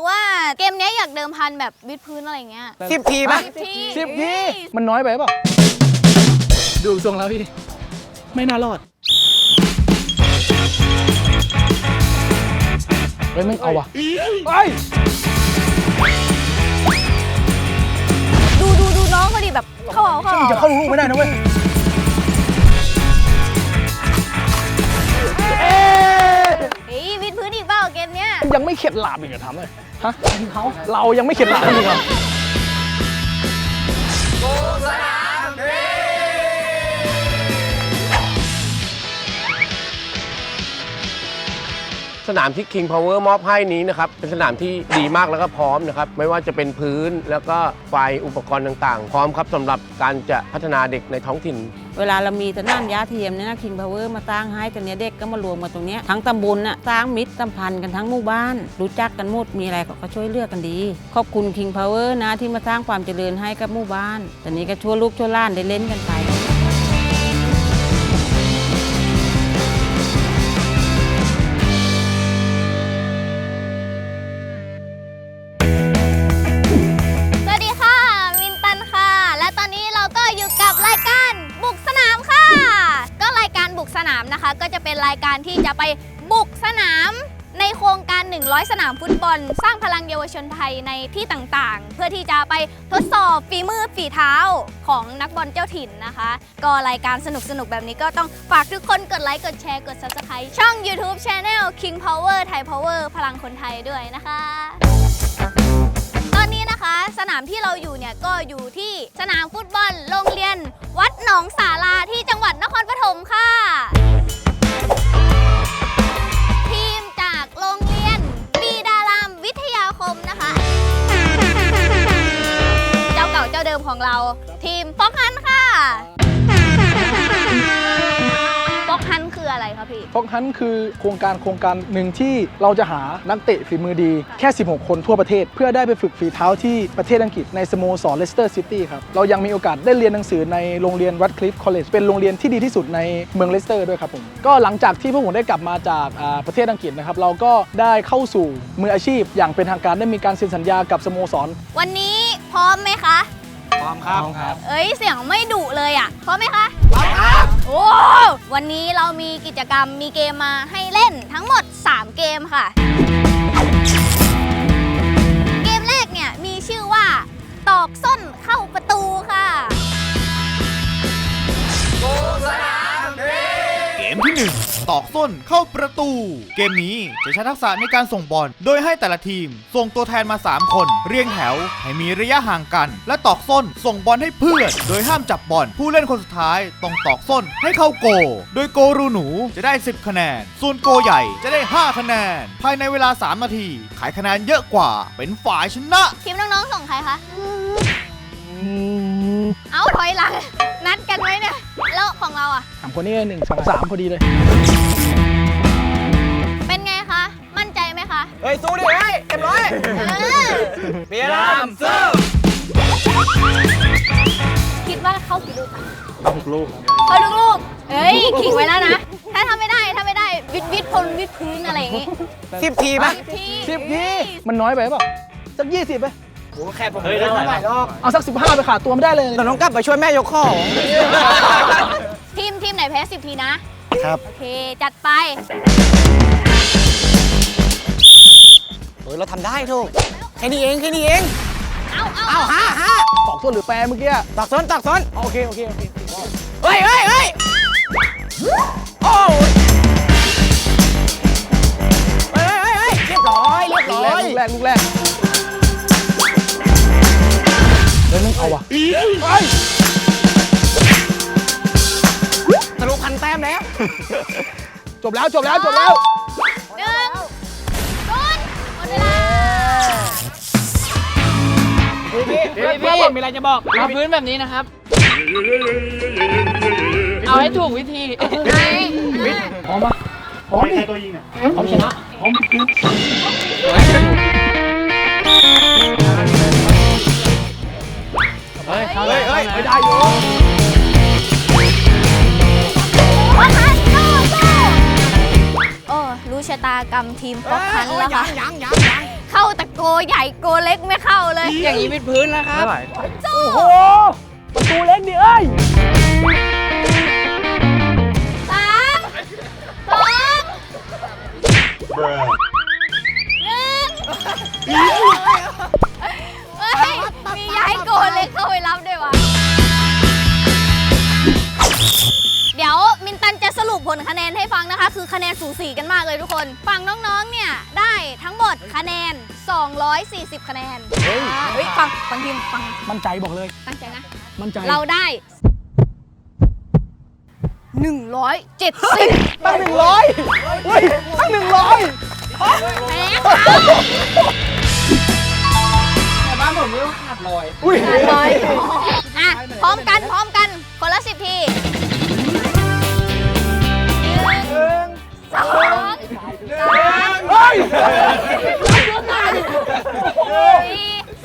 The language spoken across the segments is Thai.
บอกว่าเกมเนี้ยอยากเดิมพันแบบวิดพื้นอะไรเงี้ยสิบทีป่ะทีสิบทีมันน้อยไปเปล่าดูทรงแล้วพี่ ไม่น่ารอดเฮ้ยไม่เอาว่ะไปดูดูดูน้องเขาดิแบบเข้าเอาเข้าซึ่งเอาจะเข้าลูกไม่ได้นะเว้ยเอ๊ะเฮ้ยวิดพื้นอีกเปล่าเกมเนี้ยยังไม่เข็ดหลาบอีกเหรอถามเลย ฮะเขาเรายังไม่เข็ดหลาบอีกเหรอ สนามที่ King Power มอบให้นี้นะครับเป็นสนามที่ดีมากแล้วก็พร้อมนะครับไม่ว่าจะเป็นพื้นแล้วก็ไฟอุปกรณ์ต่างๆ พร้อมครับสำหรับการจะพัฒนาเด็กในท้องถิ่น เวลาเรามีสนามยาเทียมเนี่ยนะคิงพาวเวอร์มาตั้งให้กันเนี้ยเด็กก็มารวมกันตรงเนี้ยทั้งตำบลน่ะสร้างมิตรสัมพันธ์กันทั้งหมู่บ้าน รู้จักกันหมดมีอะไรก็ช่วยเลือกกันดี ขอบคุณคิงพาวเวอร์นะที่มาสร้างความเจริญให้กับหมู่บ้านต่นี้ก็ช่วยลูกช่วยหล้านได้เล่นกันไป รายการที่จะไปบุกสนามในโครงการ 100 สนามฟุตบอล สร้างพลังเยาวชนไทยในที่ต่างๆ เพื่อที่จะไปทดสอบฝีมือฝีเท้าของนักบอลเจ้าถิ่นนะคะ ก็รายการสนุกๆ แบบนี้ก็ต้องฝากทุกคนกดไลค์ กดแชร์ กด Subscribe ช่อง YouTube Channel King Power Thai Power พลังคนไทยด้วยนะคะ ตอนนี้นะคะสนามที่เราอยู่เนี่ยก็อยู่ที่สนามฟุตบอลโรงเรียน วัดหนองสาราที่จังหวัดนครปฐมค่ะ รคะพี่ฟอกฮันคือโครงการโครงการหนึ่งที่เราจะหานักเตะฝีมือดีแค่ 16 คนทั่วประเทศ เพื่อได้ไปฝึกฝีเท้าที่ประเทศอังกฤษในสโมสรเลสเตอร์ซิตี้ครับ เรายังมีโอกาสได้เรียนหนังสือในโรงเรียนวัดคลิฟคอลเลจเป็นโรงเรียนที่ดีที่สุดในเมืองเลสเตอร์ด้วยครับผม ก็หลังจากที่พวกผมได้กลับมาจากอ่าประเทศอังกฤษนะครับเราก็ได้เข้าสู่มืออาชีพ อย่างเป็นทางการได้มีการเซ็นสัญญากับสโมสร วันนี้พร้อมไหมคะ พร้อมครับ เอ้ยเสียงไม่ดุเลยอะพร้อมไหมคะพร้อมครับ โอ้วันนี้เรามีกิจกรรมมีเกมมาให้เล่นทั้งหมด 3 เกมค่ะ ตอกส้นเข้าประตู เกมนี้จะใช้ทักษะในการส่งบอล โดยให้แต่ละทีม ส่งตัวแทนมา 3 คน เรียงแถว ให้มีระยะห่างกัน และตอกส้น ส่งบอลให้เพื่อน โดยห้ามจับบอล ผู้เล่นคนสุดท้ายต้องตอกส้นให้เข้าโก โดยโกรูหนูจะได้ 10 คะแนน ส่วนโกใหญ่จะได้ 5 คะแนน ภายในเวลา 3 นาที ขายคะแนนเยอะกว่า เป็นฝ่ายชนะ ทีมน้องๆส่งใครคะ เอาถอยหลัง นัดกันไว้เนี่ย แล้วของเราอะ สามคนนี้หนึ่งสองสามพอดีเลย เฮ้ยสู้ดิเฮ้ยเต็มร้อยเออเบียร์ลามสู้คิดว่าเข้ากี่ลูกอะเอาหกลูกเข้าทุกลูกเอ้ยขิงไว้แล้วนะ ถ้าทำไม่ได้ถ้าไม่ได้วิดวิดพลวิดพื้นอะไรอย่างงี้สิบทีป่ะทีสิบทีมันน้อยไปเปล่าสักยี่สิบไปโอ้แค่ผมเฮ้ยได้เท่าไหร่รอบเอาสักสิบห้าไปขาดตัวไม่ได้เลยเราต้องกลับไปช่วยแม่ยกของทีมทีมไหนแพ้สิบทีนะครับ โอเค จัดไป เฮ้ยเราทำได้ทุกแค่นี้เองแค่นี้เอง เอาเอาเอาห้าห้าตอกส้นหรือแปรเมื่อกี้อะตักซ้นตักซ้นโอเคโอเคโอเคเฮ้ยเฮ้ยเฮ้ยโอ้ยเฮ้ยเฮ้ยเฮ้ยเรียบร้อยเรียบลูกร้แรอกยลูกแรกลูกแรกเฮ้ยนึกเอาว่ะเฮ้ยทะลุพันแต้มแล้ว จบแล้วจบแล้วจบแล้ว พี่พี่มีอะไรจะบอกเอาพื้นแบบนี้นะครับ เอาให้ถูกวิธีพร้อมปะพร้อมดิพร้อมชนะพร้อมเฮ้ยเฮ้ยเฮ้ยไม่ได้อยู่พอคันสู้สู้โอ้รู้ชะตากรรมทีมพอคันแล้วค่ะยังยังยัง เข้าแต่โกใหญ่โกเล็กไม่เข้าเลย อย่างนี้วิดพื้นนะครับ โอ้โหประตูเล็กดิเอ้ยสามสองหนึ่งเฮ้ย มีย้ายโกเล็กเข้าไปรับด้วยวะ ผลคะแนนให้ฟังนะคะ คือคะแนนสูสีกันมากเลยทุกคนฝั่งน้องๆ เนี่ยได้ทั้งหมดคะแนน 240 คะแนนเฮ้ยฟังฟังทีมฟังมั่นใจบอกเลย ตั้งใจนะ มั่นใจ เราได้ 170 ตั้งหนึ่งร้อยเฮ้ยตั้งหนึ่งร้อยแพ้เขาแต่บ้านผมนี่ขาดลอยอุ้ย ร้อยอะพร้อมกันพร้อมกันคนละสิบที เฮ้ย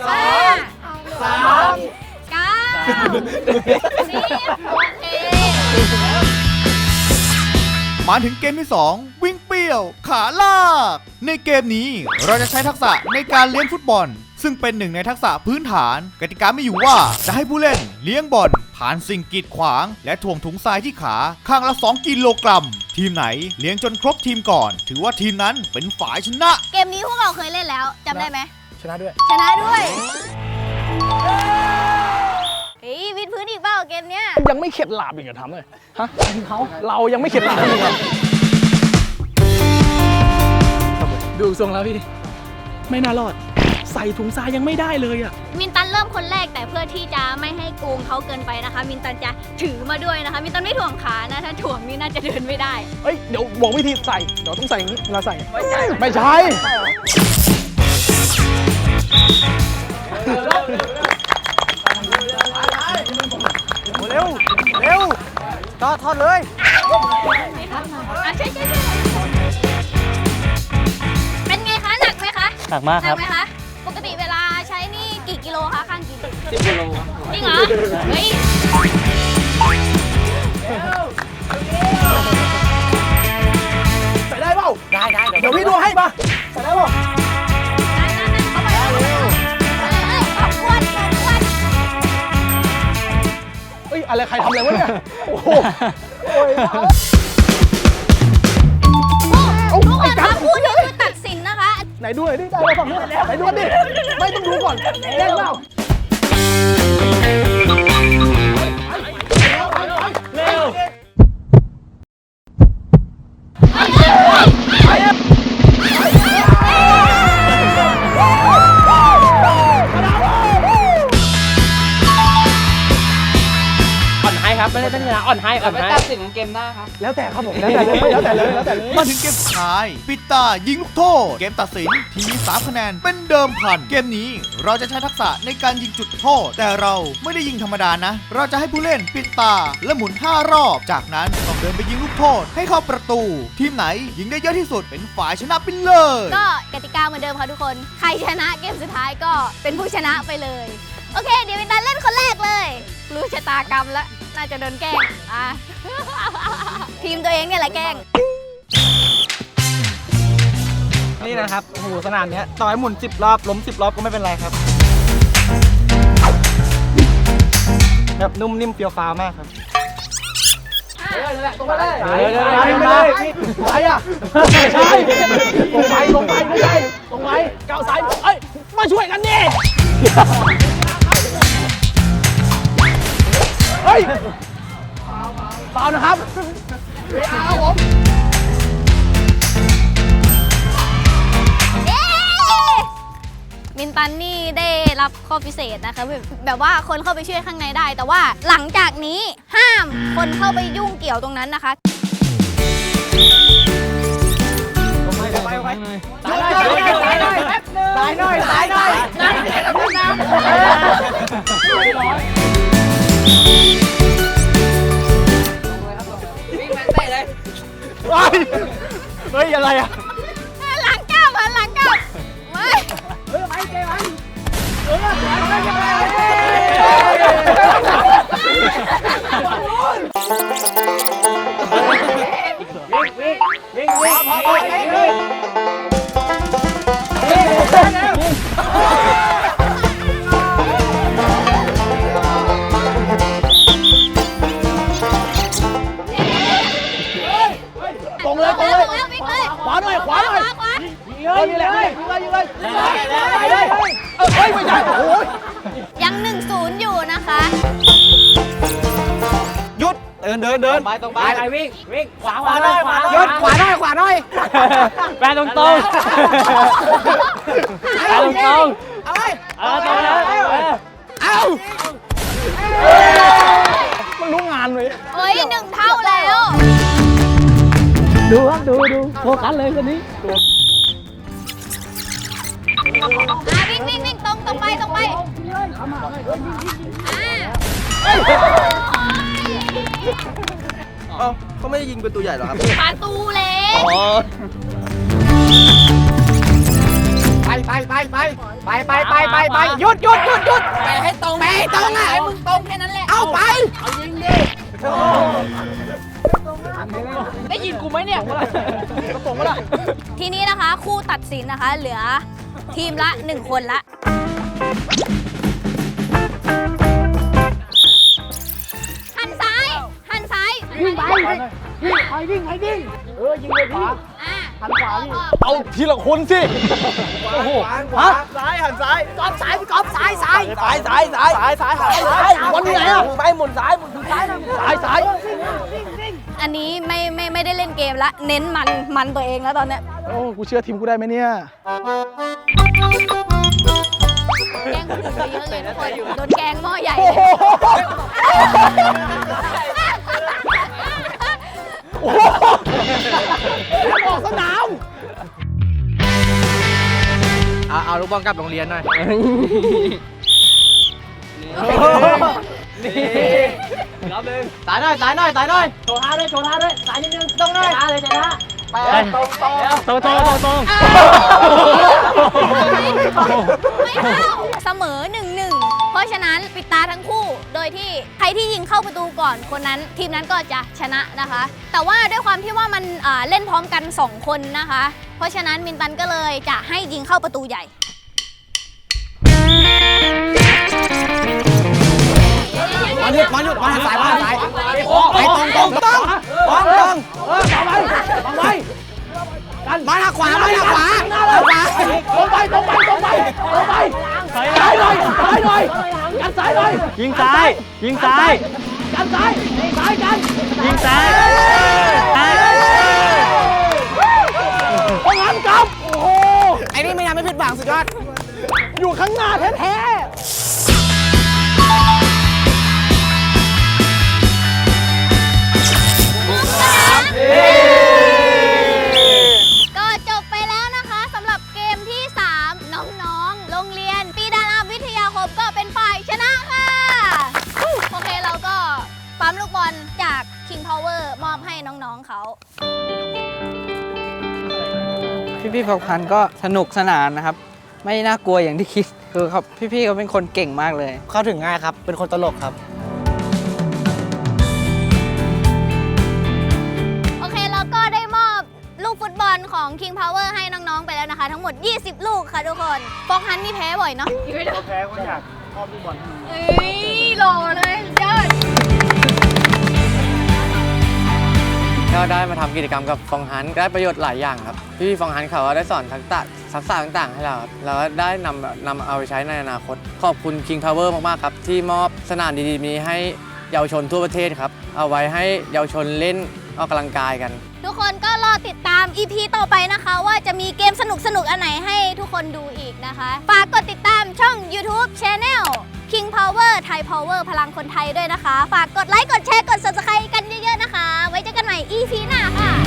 สี่ห้าสามเก้าสิบโอเคมาถึงเกมที่ 2 วิ่งเปรี้ยว ขาลาก ในเกมนี้เราจะใช้ทักษะในการเลี้ยงฟุตบอล ซึ่งเป็นหนึ่งในทักษะพื้นฐาน กติกาไม่อยู่ว่าจะให้ผู้เล่นเลี้ยงบอล ผ่านสิ่งกีดขวาง และถ่วงถุงทรายที่ขาข้างละ 2 กิโลกรัม ทีมไหนเลี้ยงจนครบทีมก่อน ถือว่าทีมนั้นเป็นฝ่ายชนะ เกมนี้พวกเราเคยเล่นแล้วจำได้ไหมชนะด้วย ชนะด้วยเฮ้ยวิดพื้นอีกเปล่าเกมเนี้ยยังไม่เข็ดหลาบอีกเหรอทำเลยฮะเขาเรายังไม่เข็ดหลาบอีกเหรอดูทรงแล้วพี่ ไม่น่ารอด ใส่ถุงทรายยังไม่ได้เลยอะมินตันเริ่มคนแรกแต่เพื่อที่จะไม่ให้โกงเขาเกินไปนะคะ มินตันจะถือมาด้วยนะคะ มินตันไม่ถ่วงขานะ ถ้าถ่วงนี่น่าจะเดินไม่ได้ เอ้ย เดี๋ยวบอกวิธีใส่ เดี๋ยวต้องใส่อย่างนี้เวลาใส่ ไม่ใช่ ไม่ใช่ เร็ว เร็วทอดทอดเลย อะใช่ใช่ใช่เป็นไงคะ หนักไหมคะ หนักมากหคนัรับ ไหมคะ สิบกิโลครับจริงเหรอ เฮ้ย ใส่ได้เปล่าได้ได้เดี๋ยวพี่ดูให้ปะใส่ได้เปล่าเข้าไปเอาเออขอบคุณขอบคุณเอ้ยอะไรใครทำอะไรวะเนี่ยโอ้โหโอ้ยเอาทุกคนคะคู่นี้คือตัดสินนะคะ ไหนดูหน่อยดิได้แล้วฝั่งนู้นไหนดูดิไม่ต้องดูก่อนแย่เปล่า อ่อนให้อ่แต่อนไปให้ ตัดสินเกมหน้าครับ แล้วแต่ครับผมแล้วแต่เลยแล้วแต่เลยแล้วแต่เลย มาถึงเกมสุดท้าย ปิดตายิงลูกโทษ เกมตัดสินทีมมี3คะแนนเป็นเดิมพัน เกมนี้เราจะใช้ทักษะในการยิงจุดโทษ แต่เราไม่ได้ยิงธรรมดานะ เราจะให้ผู้เล่นปิดตาและหมุน 5 รอบ จากนั้นต้องเดินไปยิงลูกโทษ ให้เข้าประตู ทีมไหนยิงได้เยอะที่สุดเป็นฝ่ายชนะไปเลยก็กติกาเหมือนเดิมค่ะทุกคน ใครชนะเกมสุดท้ายก็เป็นผู้ชนะไปเลย โอเค เดี๋ยววินตันเล่นคนแรกเลย รู้ชะตากรรมแล้ว น่าจะโดนแกล้งอะ ทีมตัวเองเนี่ยแหละแกล้ง นี่นะครับ โอ้โห สนามเนี้ยต่อให้หมุน 10 รอบ ล้ม 10 รอบก็ไม่เป็นไรครับ แบบนุ่มนิ่มเฟี้ยวฟ้าวมากครับเดี๋ยวเดี๋ยวเดี๋ยวอะไรอะไม่ใช่ลงไปลงไปไม่ใช่ลงไปก้าวซ้ายเอ้ย มาช่วยกันดิ ฮ้ยเปล่านะครับไม่เอาครับผมเย้มินตันนี่ได้รับข้อพิเศษนะคะแบบแบบว่าคนเข้าไปช่วยข้างในได้ แต่ว่าหลังจากนี้ห้ามคนเข้าไปยุ่งเกี่ยวตรงนั้นนะคะตายหน่อยตายหน่อยตายหน่อยตายหน่อยน้ำเสียน้ำน้ำ วิ่งแมนเตะเลยเฮ้ย อะไรอะ ยไปเลยเออเฮ้ยไม่ใช่โอ้ยยัง1นศูนย์อยู่นะคะ หยุดเดินเดินเดินไปตรงไปไปวิ่งวิ่งขวาขวาหน่อยขวาหยุดขวาหน่อยขวาหน่อยแปตรงตรงแปตรงตรงเอาไปเออตรงแล้วเอามันรู้งานเลยเฮ้ยหนึ่งเท่าแล้ว ดูครับดูดูโฟกัสเลยคนนี้ อะวิ่งวิ่งวิ่งตรงตรงไปตรงไปอะเอ้าก็ไม่ได้ยิงเป็นตัวใหญ่หรอครับ ประตูเล็กอ๋อ ไปไปไปไปไปไปไปไปไปหยุดหยุดหยุดหยุดไปให้ตรงไปให้ตรงอะ ให้มึงตรงแค่นั้นแหละ เอาไป ได้ยินกูไหมเนี่ยทีนี้นะคะ คู่ตัดสินนะคะ เหลือทีมละ 1 คนละ หันซ้าย หันซ้าย วิ่งไปวิ่งไปวิ่งไปวิ่งเออยิงเลยพี่อะ หันขวาเอาทีละคนสิ โอ้โหฮะซ้ายหันซ้ายกอล์ฟซ้ายพี่กอล์ฟซ้ายซ้ายซ้ายซ้ายซ้ายซ้ายซ้ายหันซ้ายวันนี้ไหนอะไปหมุนซ้ายหมุนซ้ายนะสายสายอันนี้ไม่ไม่ไม่ได้เล่นเกมละเน้นมันมันตัวเองแล้วตอนเนี้ยโอ้กูเชื่อทีมกูได้ไหมเนี่ยแกล้งคนอื่นไปเยอะเลยทุกคนโดนแกล้งหม้อใหญ่เลยโอ้โห เอาเอาลูกบอลกลับโรงเรียนหน่อยรอบหนึ่งสายหน่อยสายหน่อยสายหน่อยโชว์ท่าด้วยโชว์ท่าด้วยสายนิดนึงตรงหน่อยท่าเลยชนะไปตรงตรงตรงตรงตรงตรงไม่เข้าเสมอ1นหนึ่งเพราะฉะนั้นปิดตาทั้งคู่ โดยที่ใครที่ยิงเข้าประตูก่อนคนนั้น ทีมนั้นก็จะชนะนะคะ แต่ว่าด้วยความที่ว่ามันอ่าเล่นพร้อมกัน 2 คนนะคะ เพราะฉะนั้นมินตันก็เลยจะให้ยิงเข้าประตูใหญ่ มาหยุดมาหยุดมาทางสายมาทางสายไปตรงตรงตรงตรงตรงเออต่อไปต่อไปมาทางขวามาทางขวาทางขวาตรงไปตรงไปตรงไปตรงไปสายหน่อยสายหน่อยกันสายหน่อยยิงซ้ายยิงซ้ายกันสายสายกันยิงซ้ายพลังกลับโอ้โหไอ้นี่ไม่ทำให้ผิดหวังสุดยอด อยู่ข้างหน้าแท้ๆก็จบไปแล้วนะคะสำหรับเกมที่ 3 น้องๆ โรงเรียน ปีดานามวิทยาคมก็เป็นฝ่ายชนะค่ะ โอเคเราก็ปั๊มลูกบอลจาก King Power มอบให้น้องๆเขา พี่ๆพักพันก็สนุกสนานนะครับ ไม่น่ากลัวอย่างที่คิด คือเขาพี่ๆเขาเป็นคนเก่งมากเลย เข้าถึงง่ายครับ เป็นคนตลกครับ โอเคเราก็ได้มอบลูกฟุตบอลของ King Power ให้น้องๆไปแล้วนะคะ ทั้งหมด 20 ลูกค่ะทุกคนฟอกฮันนี่แพ้บ่อยเนาะแพ้ก็อยากมอบลูกบอล เอ้ยหล่อเลยยอด ก็ได้มาทำกิจกรรมกับฟองฮันได้ประโยชน์หลายอย่างครับพี่ฟองฮันเขาได้สอนทักษะทักษะต่างๆ ให้เราครับแล้วได้นำนำเอาไปใช้ในอนาคต ขอบคุณ King Power มากๆครับที่มอบสนามดีๆนี้ให้เยาวชนทั่วประเทศครับ เอาไว้ให้เยาวชนเล่นออกกำลังกายกัน ทุกคนก็รอติดตาม EP ต่อไปนะคะ ว่าจะมีเกมสนุกๆอันไหนให้ทุกคนดูอีกนะคะฝากกดติดตามช่อง YouTube Channel King Power Thai Power พลังคนไทยด้วยนะคะ ฝากกดไลค์กดแชร์กด subscribe EP หน้าค่ะ